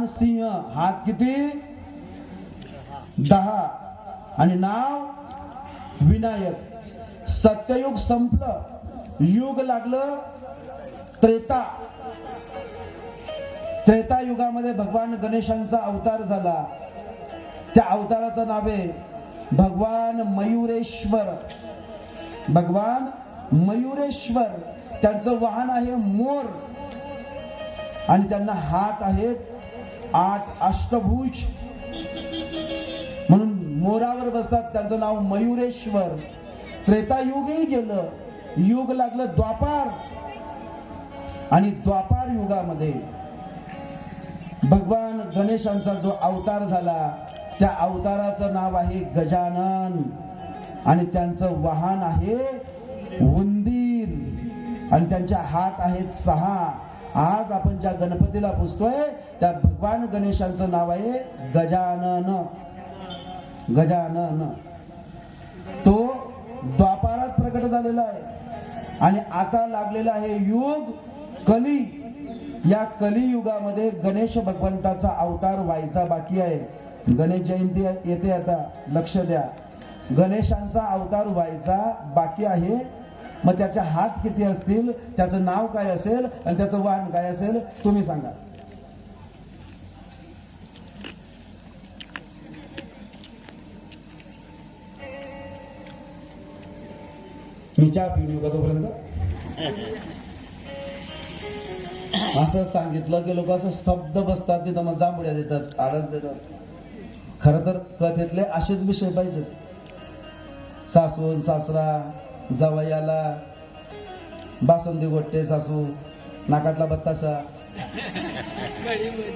भगवान सिंह हात किती? दहा. आणि नाव? विनायक. सत्ययुग संपलं. युग लागलं. त्रेता. त्रेता युगामध्ये भगवान गणेशांचा अवतार झाला. त्या अवताराचं नाव आहे भगवान मयुरेश्वर. भगवान मयुरेश्वर. त्यांचं वाहन आहे मोर. आणि त्यांना हात आहेत आठ अष्टभुज. म्हणून मोरावर बसतात त्यांचं नाव मयुरेश्वर. त्रेतायुगही गेलं. युग लागलं द्वापार. आणि द्वापार युगामध्ये भगवान गणेशांचा जो अवतार झाला त्या अवताराचं नाव आहे गजानन. आणि त्यांचं वाहन आहे उंदीर. आणि त्यांच्या हात आहेत सहा. आज आपण ज्या गणपतीला पुजतोय त्या भगवान गणेशांचं नाव आहे गजानन. गजानन. तो द्वापारात प्रकट झालेला आहे. आणि आता लागलेला आहे युग कली. या कलियुगामध्ये गणेश भगवंताचा अवतार व्हायचा बाकी आहे. गणेश जयंती येते आता लक्ष द्या. गणेशांचा अवतार व्हायचा बाकी आहे. मग त्याचे हात किती असतील त्याचं नाव काय असेल आणि त्याचं वाहन काय असेल तुम्ही सांगा. मी चहा पिऊन येऊ का तोपर्यंत? असं सांगितलं की लोक असं स्तब्ध बसतात तिथं मग जांभळ्या देतात आडस देतात. खर तर कथेतले असेच विषय पाहिजेत. सासून सासरा जवयाला बासुंदी गोट्टे सासू. नाकातला बत्ताशा